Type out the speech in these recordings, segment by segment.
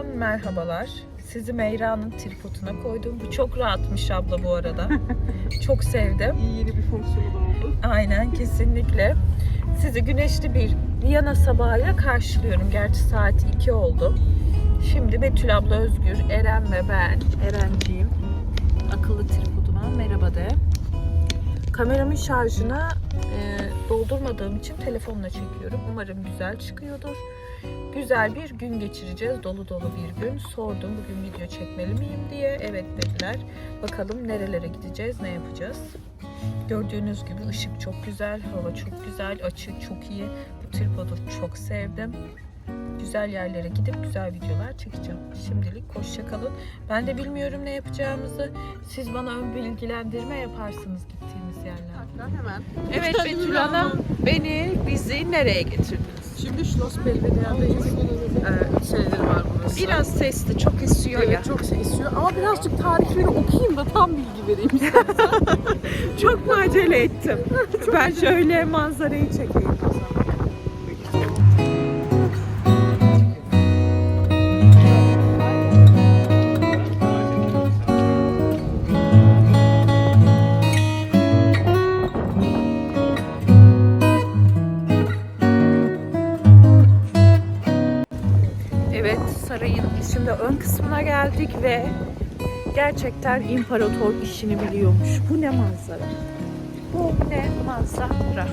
YouTube'dan merhabalar. Sizi Meyra'nın tripoduna koydum. Bu çok rahatmış abla bu arada. çok sevdim. İyi yeni bir fonksiyonu da oldu. Aynen kesinlikle. Sizi güneşli bir Viyana sabahıyla karşılıyorum. Gerçi saat 2 oldu. Şimdi Betül abla Özgür, Eren ve ben, Erenciğim. Akıllı tripoduma merhaba de. Kameramın şarjına e, doldurmadığım için telefonla çekiyorum. Umarım güzel çıkıyordur. Güzel bir gün geçireceğiz. Dolu dolu bir gün. Sordum bugün video çekmeli miyim diye. Evet dediler. Bakalım nerelere gideceğiz, ne yapacağız. Gördüğünüz gibi ışık çok güzel, hava çok güzel, açı çok iyi. Bu tripodu çok sevdim. Güzel yerlere gidip güzel videolar çekeceğim. Şimdilik hoşça kalın. Ben de bilmiyorum ne yapacağımızı. Siz bana ön bilgilendirme yaparsınız gittiğimiz yerlerde. Hatta hemen. Evet Betül Hanım beni bizi nereye getirdiniz? Şimdi Schloss Belvedere'deyiz. Ee, senedir var burası. Biraz sesli çok esiyor Evet, ya. çok şey istiyor ama birazcık tarifleri okuyayım da tam bilgi vereyim istersen. Çok mu acele ettim? ben şöyle manzarayı çekeyim. Geldik ve gerçekten imparator işini biliyormuş. Bu ne manzara? Bu ne manzara?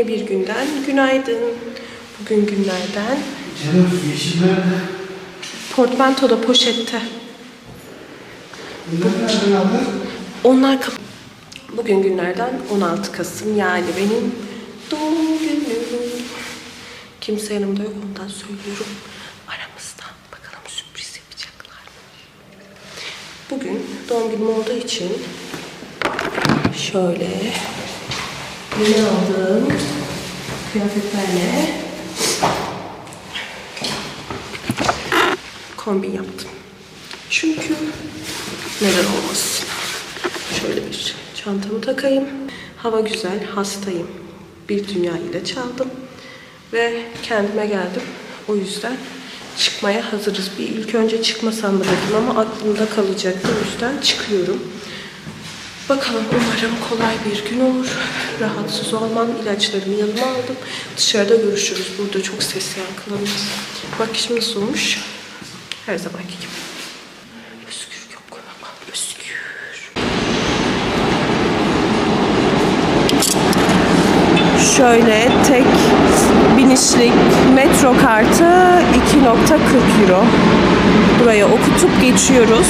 Yeni bir günden günaydın. Bugün günlerden Canım yeşil nerede? portmantoda poşette. Aldın? Onlar kap- Bugün günlerden 16 Kasım yani benim doğum günüm. Kimse yanımda yok ondan söylüyorum. Aramızda bakalım sürpriz yapacaklar. Bugün doğum günüm olduğu için şöyle yeni aldığım kıyafetlerle kombin yaptım. Çünkü neden olmasın. Şöyle bir çantamı takayım. Hava güzel, hastayım. Bir dünya ile çaldım. Ve kendime geldim. O yüzden çıkmaya hazırız. Bir ilk önce çıkmasam mı dedim ama aklımda kalacaktı. O yüzden çıkıyorum. Bakalım umarım kolay bir gün olur. Rahatsız olmam. İlaçlarımı yanıma aldım. Dışarıda görüşürüz. Burada çok ses yankılanmaz. Bak şimdi nasıl olmuş. Her zamanki gibi. Özgür yok. Özgür. Şöyle tek binişlik metro kartı 2.40 euro. Buraya okutup geçiyoruz.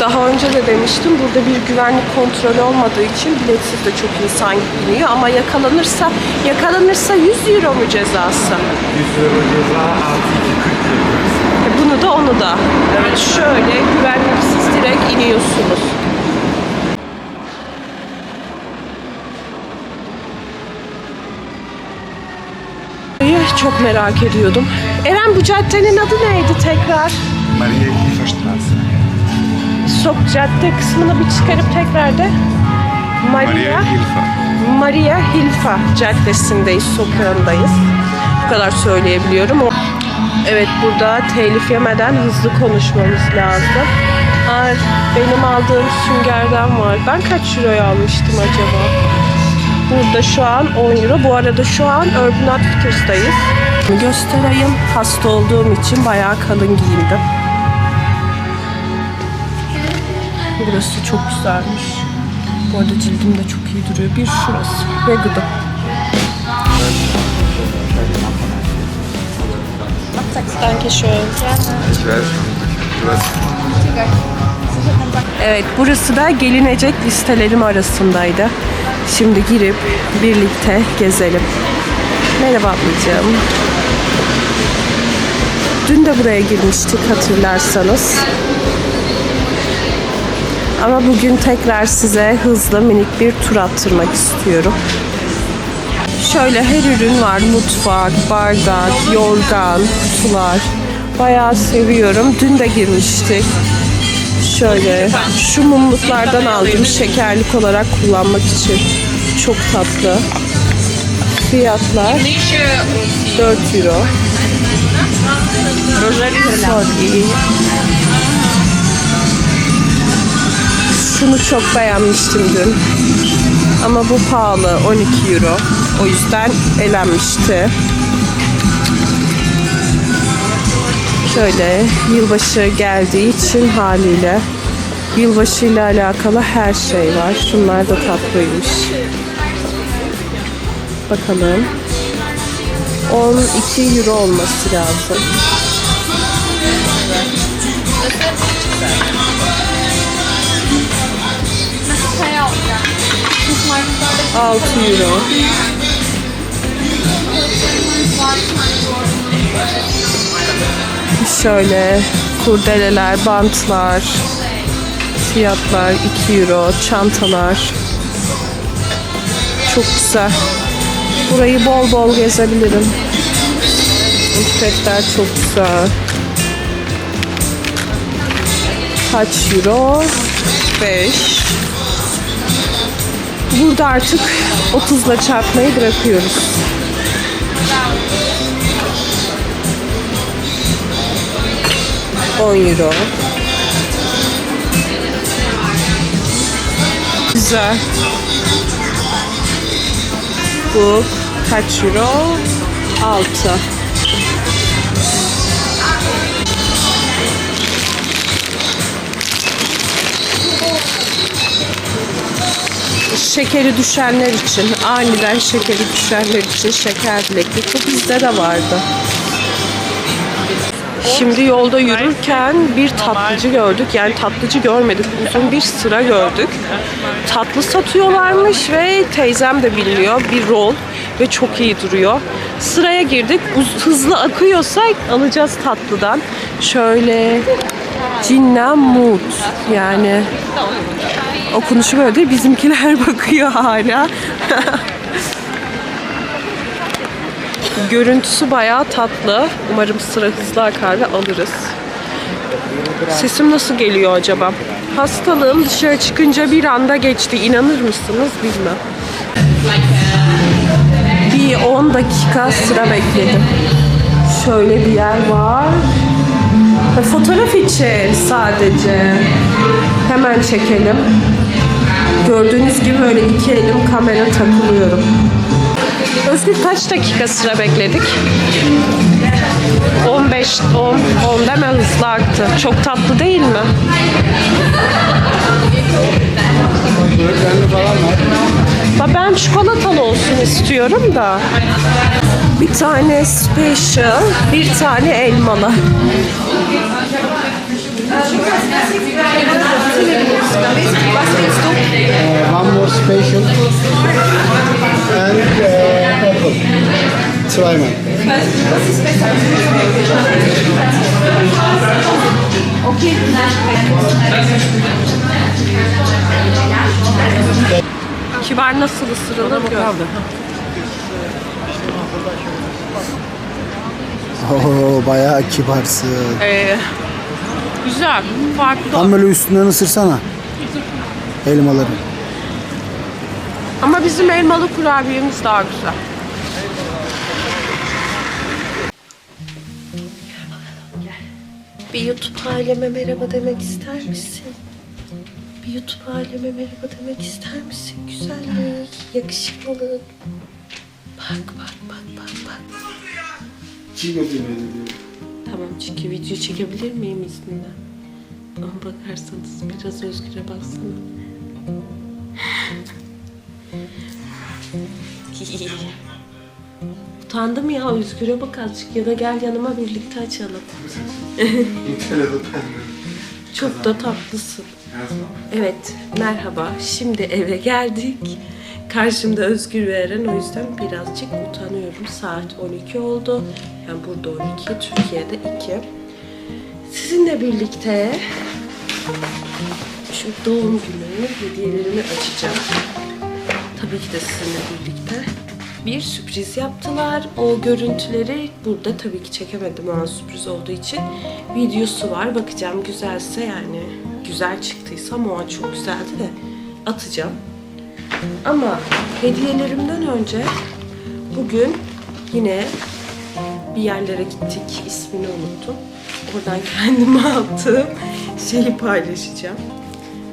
Daha önce de demiştim burada bir güvenlik kontrolü olmadığı için biletsiz de çok insan biniyor ama yakalanırsa yakalanırsa 100 euro mu cezası? 100 euro ceza artı 240 E, Bunu da onu da. Evet şöyle güvenliksiz direkt iniyorsunuz. Çok merak ediyordum. Eren bu caddenin adı neydi tekrar? Maria Hilferstraße. Sok cadde kısmını bir çıkarıp tekrar de. Maria, Maria Hilfer. Maria Hilfa Caddesi'ndeyiz, sokağındayız. Bu kadar söyleyebiliyorum. Evet burada telif yemeden hızlı konuşmamız lazım. Ay, benim aldığım süngerden var. Ben kaç euroya almıştım acaba? Burada şu an 10 euro. Bu arada şu an Urban Outfitters'dayız. Göstereyim. Hasta olduğum için bayağı kalın giyindim. Burası çok güzelmiş. Bu arada cildim de çok iyi duruyor. Bir şurası ve gıdım. Danke schön. Evet, burası da gelinecek listelerim arasındaydı. Şimdi girip birlikte gezelim. Merhaba ablacığım. Dün de buraya girmiştik hatırlarsanız. Ama bugün tekrar size hızlı minik bir tur attırmak istiyorum. Şöyle her ürün var. Mutfak, bardak, yorgan, kutular. Bayağı seviyorum. Dün de girmiştik. Şöyle şu mumluklardan aldım şekerlik olarak kullanmak için. Çok tatlı. Fiyatlar 4 euro. Şunu çok beğenmiştim dün. Ama bu pahalı 12 euro. O yüzden elenmişti. Şöyle yılbaşı geldiği için haliyle yılbaşı ile alakalı her şey var. Şunlar da tatlıymış. Bakalım. 12 euro olması lazım. Altı euro. Şöyle kurdeleler, bantlar, fiyatlar 2 euro, çantalar. Çok güzel. Burayı bol bol gezebilirim. Mutfaklar çok güzel. Kaç euro? 5. Burada artık 30 ile çarpmayı bırakıyoruz. On euro. Güzel. Bu kaç euro? 6. Şekeri düşenler için, aniden şekeri düşenler için şeker bileklik. Bu bizde de vardı. Şimdi yolda yürürken bir tatlıcı gördük. Yani tatlıcı görmedik. Uzun bir sıra gördük. Tatlı satıyorlarmış ve teyzem de biliyor. Bir rol ve çok iyi duruyor. Sıraya girdik. Hızlı akıyorsa alacağız tatlıdan. Şöyle Cinna Mut yani okunuşu böyle değil. Bizimkiler bakıyor hala. Görüntüsü bayağı tatlı. Umarım sıra hızlı akar ve alırız. Sesim nasıl geliyor acaba? Hastalığım dışarı çıkınca bir anda geçti. İnanır mısınız bilmem. Bir 10 dakika sıra bekledim. Şöyle bir yer var. Fotoğraf için sadece. Hemen çekelim. Gördüğünüz gibi böyle iki elim kamera takılıyorum. Özgür kaç dakika sıra bekledik? 15, 10, 10 deme hızlı aktı. Çok tatlı değil mi? Ben çikolatalı olsun istiyorum da. Bir tane special, bir tane elmalı. one more special and uh, Zweimal. Kibar nasıl ısırılır gör. Oo bayağı kibarsın. Ee, güzel, farklı. Tam böyle üstünden ısırsana. Elmaları. Ama bizim elmalı kurabiyemiz daha güzel. Bir YouTube aileme merhaba demek ister misin? Bir YouTube aleme merhaba demek ister misin güzellik, yakışıklılık? Bak bak bak bak bak. Çiğ götürmedi diyor. Tamam çünkü video çekebilir miyim izninle? Ama bakarsanız biraz Özgür'e baksana. Utandım ya Özgür'e bak azıcık ya da gel yanıma birlikte açalım. Çok da tatlısın. Evet, merhaba. Şimdi eve geldik. Karşımda Özgür ve Eren. O yüzden birazcık utanıyorum. Saat 12 oldu. Yani burada 12, Türkiye'de 2. Sizinle birlikte şu doğum günü hediyelerimi açacağım. Tabii ki de sizinle birlikte. Bir sürpriz yaptılar. O görüntüleri burada tabii ki çekemedim an sürpriz olduğu için. Videosu var. Bakacağım güzelse yani güzel çıktıysa o an çok güzeldi de atacağım. Ama hediyelerimden önce bugün yine bir yerlere gittik. ismini unuttum. Oradan kendime aldığım şeyi paylaşacağım.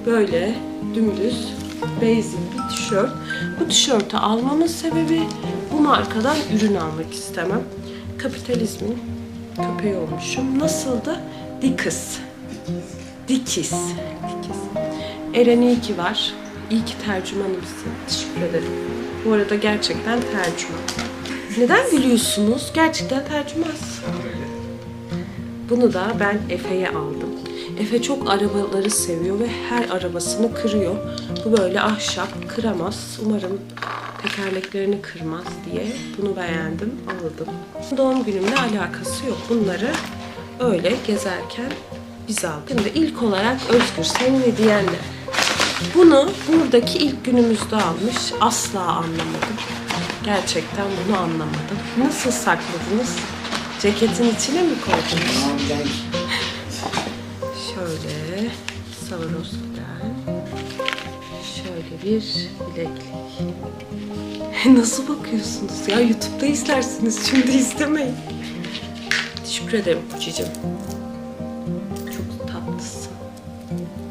Böyle dümdüz basic bir tişört. Bu tişörtü almamın sebebi bu markadan ürün almak istemem. Kapitalizmin köpeği olmuşum. Nasıldı? Dikis. Dikis. Dikis. Eren iyi ki var. İyi ki tercümanımsın. Teşekkür ederim. Bu arada gerçekten tercüman. Neden gülüyorsunuz? Gerçekten tercümansın. Bunu da ben Efe'ye aldım. Efe çok arabaları seviyor ve her arabasını kırıyor. Bu böyle ahşap, kıramaz. Umarım tekerleklerini kırmaz diye bunu beğendim, aldım. Doğum günümle alakası yok. Bunları öyle gezerken biz aldık. Şimdi ilk olarak Özgür senin hediyen ne? Bunu buradaki ilk günümüzde almış. Asla anlamadım. Gerçekten bunu anlamadım. Nasıl sakladınız? Ceketin içine mi koydunuz? Ben Şöyle bir bileklik. Nasıl bakıyorsunuz ya? YouTube'da izlersiniz. Şimdi izlemeyin. Teşekkür ederim Puçicim. Çok tatlısın.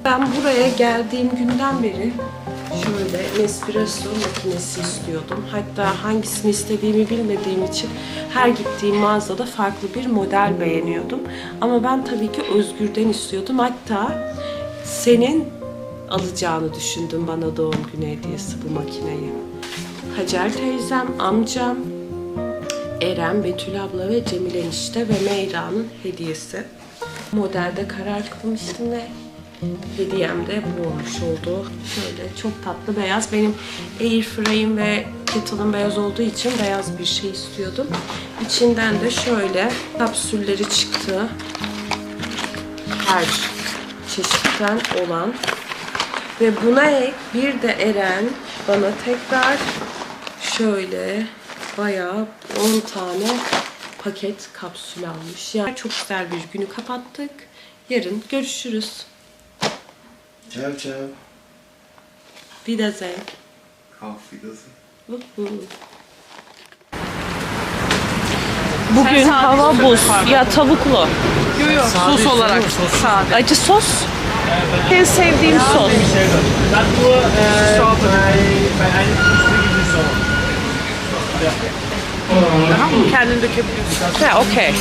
Ben buraya geldiğim günden beri şöyle Nespresso makinesi istiyordum. Hatta hangisini istediğimi bilmediğim için her gittiğim mağazada farklı bir model beğeniyordum. Ama ben tabii ki Özgür'den istiyordum. Hatta senin alacağını düşündüm bana doğum günü hediyesi bu makineyi. Hacer teyzem, amcam, Eren, Betül abla ve Cemil enişte ve Meyra'nın hediyesi. Modelde karar kılmıştım ve hediyem de bu olmuş oldu. Şöyle çok tatlı beyaz. Benim airfryer'im ve kettle'ım beyaz olduğu için beyaz bir şey istiyordum. İçinden de şöyle kapsülleri çıktı. Her çeşitten olan. Ve buna ek bir de Eren bana tekrar şöyle bayağı 10 tane paket kapsül almış. Yani çok güzel bir günü kapattık. Yarın görüşürüz. Çav çav. Wiedersehen. Auf Wiedersehen. Uhu. Bugün hava buz. Ya tavuklu. Yok yok sos olarak. Sade. Acı sos. En sevdiğim sos. Kendin dökebiliyorsun. Ha okey.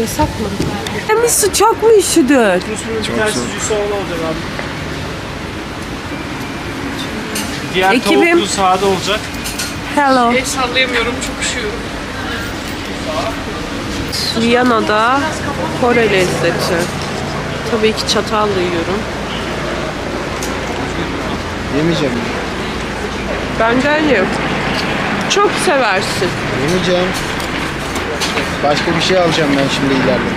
Yasak mı? Hem sıcak mı üşüdün? Diğer Ekibim- tavuklu sade olacak. Hello. El sallayamıyorum çok üşüyorum. Viyana'da Kore lezzeti. Tabii ki çatalla yiyorum. Yemeyeceğim. Benden ye. Çok seversin. Yemeyeceğim. Başka bir şey alacağım ben şimdi ileride.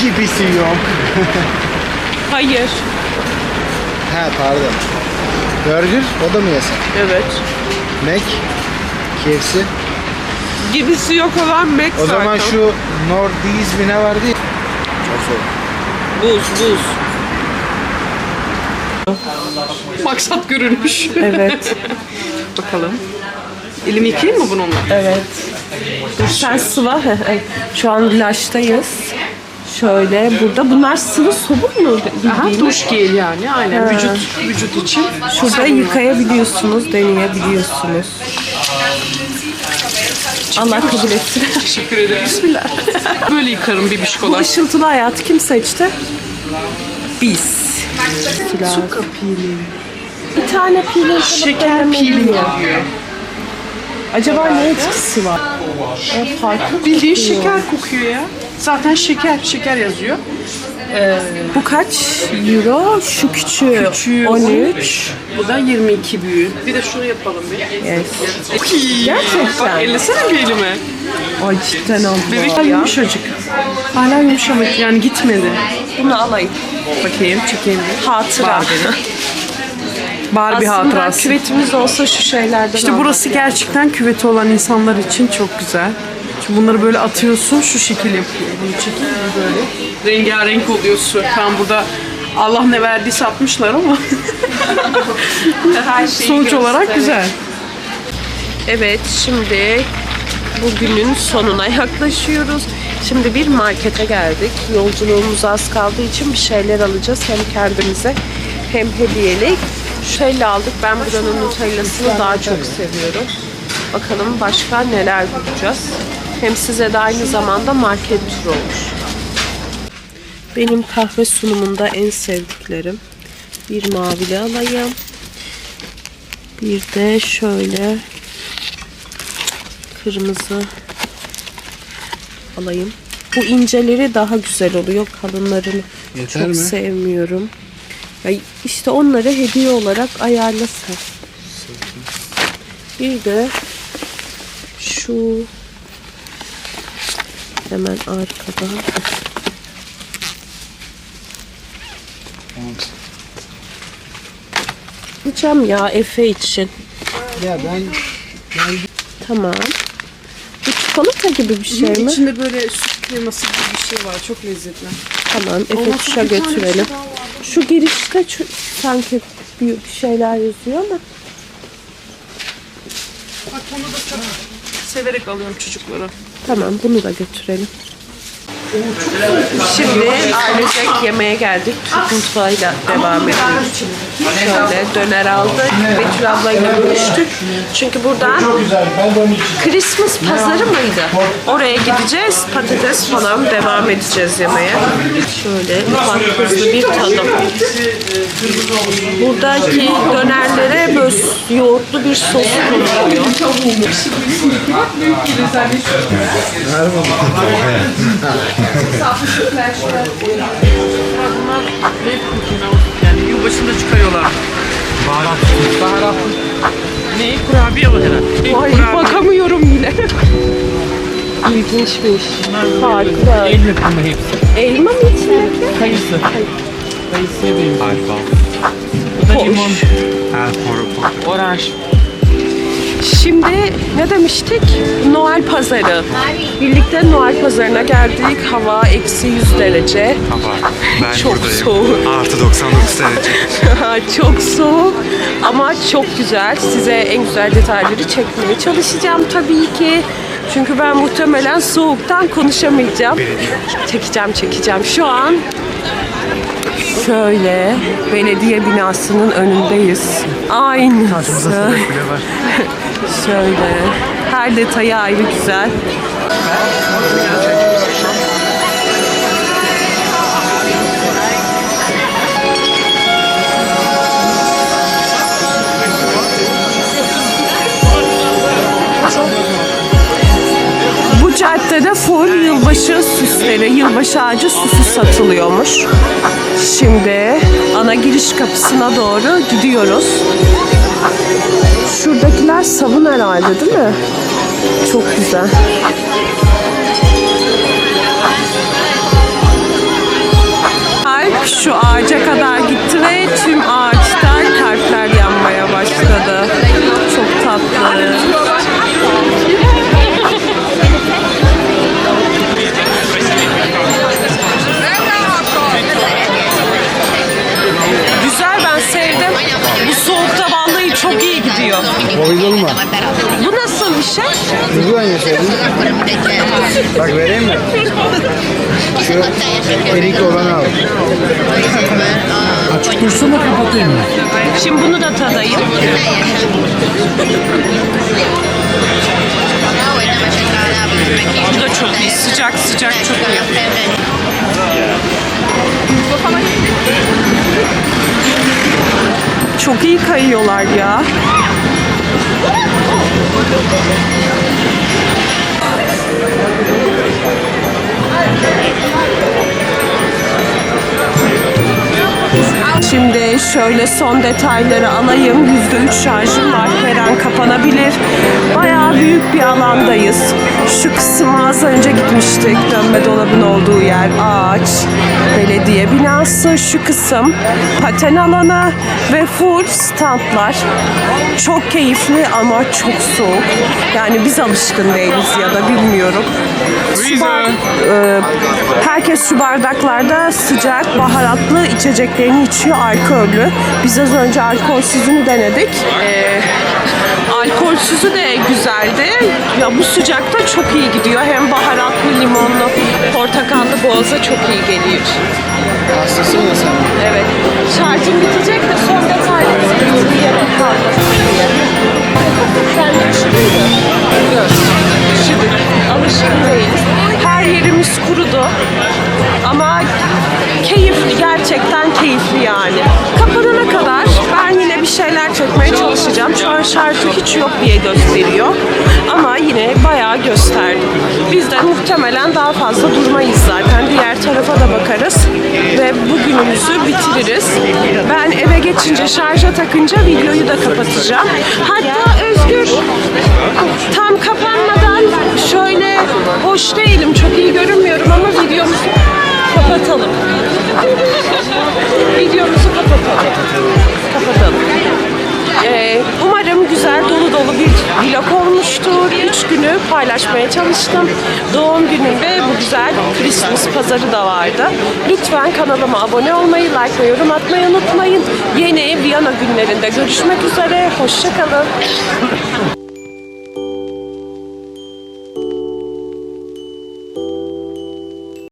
Gibisi yok. Hayır. Ha pardon. Burger o da mı yasak? Evet. Mac, KFC. Gibisi yok olan Mac O zaman şu Nordiz mi ne vardı? Çok soğuk. Buz buz. Maksat görülmüş. Evet. Bakalım. Elimi yıkayayım mı bununla? Evet. Dur sen sıva. Şu an laştayız. Şöyle burada. Bunlar sıvı soba mı? Aha, bildiğin? duş gel yani aynen vücut vücut için. Şurada yıkayabiliyorsunuz, deneyebiliyorsunuz. Allah kabul etsin. Teşekkür ederim. Bismillah. Böyle yıkarım bir Bu bişkolar. ışıltılı hayatı kim seçti? Biz. Su kapıyı. Bir tane peeling Şeker peeling yapıyor. Acaba ne etkisi var? E, farklı Bildiğin kokuyor. şeker kokuyor ya. Zaten şeker, şeker yazıyor. Bu kaç euro? Şu küçüğü, Küçüğü 13. Bu da 22 büyüğü. Bir de şunu yapalım bir. Yes. Gerçekten. Gerçekten. Bak ellesene bir elime. Ay cidden oldu. Bebekler yumuşacık. Hala yumuşamak yani gitmedi. Bunu alayım. Bakayım çekelim. Hatıra. Barbie Aslında hatırası. küvetimiz olsa şu şeylerden İşte burası gerçekten küveti olan insanlar için çok güzel. Çünkü bunları böyle atıyorsun şu şekil yapıyor. Bunu çekil böyle. Rengarenk oluyorsun. Tam burada Allah ne verdiyse atmışlar ama her şeyi sonuç olarak güzel. Evet şimdi bugünün sonuna yaklaşıyoruz. Şimdi bir markete geldik. Yolculuğumuz az kaldığı için bir şeyler alacağız. Hem kendimize hem hediyelik. Şöyle aldık. Ben buranın nutellasını daha çok seviyorum. Bakalım başka neler bulacağız. Hem size de aynı zamanda market turu olur. Benim kahve sunumunda en sevdiklerim. Bir mavili alayım. Bir de şöyle kırmızı alayım. Bu inceleri daha güzel oluyor. Kalınlarını Yeter çok mi? sevmiyorum. Ya işte onları hediye olarak ayarlasın. Bir de şu hemen arkada. Alacağım ya Efe için. Ya ben Tamam. Bu çikolata gibi bir şey mi? İçinde böyle süt kreması gibi bir şey var. Çok lezzetli. Tamam, Efe bir götürelim. şey. Şu girişte sanki bir bir şeyler yazıyor ama Bak bunu da çok severek alıyorum çocuklara. Tamam bunu da götürelim. Şimdi ailecek yemeğe geldik. Türk mutfağıyla devam ediyoruz. Şöyle döner aldık. Betül ablayla görüştük. Çünkü buradan. Christmas pazarı mıydı? Oraya gideceğiz. Patates falan devam edeceğiz yemeğe. Şöyle ufak hızlı bir tadım. Buradaki dönerlere böyle yoğurtlu bir sos konuluyor. Yani yılbaşında çıkarıyorlar. Baharat. Baharat. Ne? Kurabiye mi herhalde? Ay bakamıyorum yine. İlginçmiş. Farklı. El yapımı hepsi. Elma mı içindeki? Kayısı. Kayısıya benziyor. Alfa. Bu da limon. El Poro Oranj. Şimdi ne demiştik? Noel pazarı. Birlikte Noel pazarına geldik. Hava eksi 100 derece. Hava. Ben Çok buradayım. soğuk. Artı 99 derece. çok soğuk ama çok güzel. Size en güzel detayları çekmeye çalışacağım tabii ki. Çünkü ben muhtemelen soğuktan konuşamayacağım. Çekeceğim çekeceğim. Şu an şöyle belediye binasının önündeyiz. Aynısı. şöyle. Her detayı ayrı güzel. Bu caddede full yılbaşı süsleri, yılbaşı ağacı süsü satılıyormuş. Şimdi ana giriş kapısına doğru gidiyoruz. Şuradakiler sabun herhalde değil mi? Çok güzel. Kalp şu ağaca kadar gitti ve tüm ağaçta kalpler yanmaya başladı. Çok tatlı. Bak vereyim mi? Şu erikli olanı al. Açık dursun da kapatayım mı? Şimdi bunu da tadayım. Bu da çok iyi. Sıcak sıcak çok iyi. Çok iyi kayıyorlar ya. Şöyle son detayları alayım. %3 şarjım var. Her an kapanabilir. Bayağı büyük bir alandayız. Şu kısma az önce gitmiştik. Dönme dolabın olduğu yer ağaç. Belediye binası. Şu kısım paten alanı ve full standlar. Çok keyifli ama çok soğuk. Yani biz alışkın değiliz ya da bilmiyorum. Su bar- e, herkes şu bardaklarda sıcak, baharatlı içeceklerini içiyor alkollü. Biz az önce alkolsüzünü denedik. E, alkolsüzü de güzeldi. Ya bu sıcakta çok iyi gidiyor. Hem baharatlı, limonlu, portakallı boğaza çok iyi geliyor. Hastasın ya sen. Evet. Şarjım bitecek de son detayları bir yere kaldı. Sen de üşüdün mü? Yok. Üşüdük. Alışkın değiliz. Her yerimiz kurudu. Ama keyifli, gerçekten keyifli yani. Kapanana kadar ben yine bir şeyler çekmeye çalışacağım. Şu an şarjı hiç yok diye gösteriyor. Ama yine bayağı gösterdi. Biz de muhtemelen daha fazla durmayız zaten. Diğer tarafa da bakarız. Ve bugünümüzü bitiririz. Ben eve geçince şarja takınca videoyu da kapatacağım. Hatta Özgür tam kapanmadan şöyle hoş değilim. Çok iyi görünmüyorum ama videomuzu kapatalım. videomuzu kapatalım. Kapatalım. Ee, umarım güzel dolu dolu bir vlog olmuştur. Üç günü paylaşmaya çalıştım. Doğum günümde bu güzel Christmas pazarı da vardı. Lütfen kanalıma abone olmayı, like ve yorum atmayı unutmayın. Yeni Viyana günlerinde görüşmek üzere. Hoşçakalın.